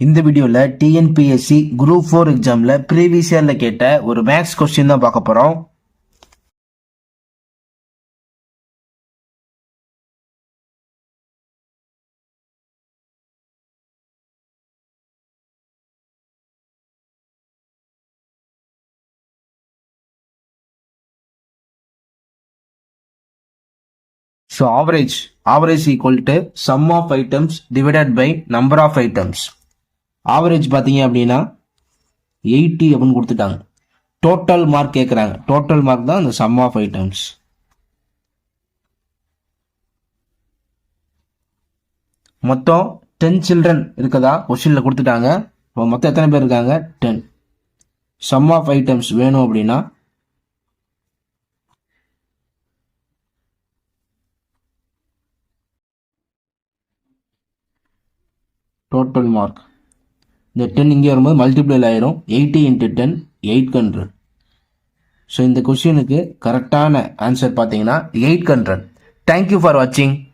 இந்த வீடியோவில் TNPSC group four எக்ஸாமில் ப்ரீவியஸ் இயரில் கேட்ட ஒரு மேக்ஸ் கொஸ்டின் தான் பார்க்க போகிறோம் so average average equal to sum of items divided by number of items average பார்த்தீங்க அப்படின்னா எயிட்டி அப்படின்னு கொடுத்துட்டாங்க. டோட்டல் மார்க் கேட்குறாங்க டோட்டல் மார்க் தான் அந்த சம் ஆஃப் ஐட்டம்ஸ் மொத்தம் டென் சில்ட்ரன் இருக்கதா? கொஸ்டினில் கொடுத்துட்டாங்க. இப்போ மொத்தம் எத்தனை பேர் இருக்காங்க? டென் சம் ஆஃப் ஐட்டம்ஸ் வேணும் அப்படின்னா டோட்டல் மார்க் இந்த டென் இங்கே வரும்போது மல்டிப்ளை ஆயிரும். Eighty into ten eight hundred so இந்த கொஷினுக்கு கரெக்டான ஆன்சர் பார்த்தீங்கன்னா எயிட் ஹண்ட்ரட் தேங்க்யூ ஃபார் வாட்சிங்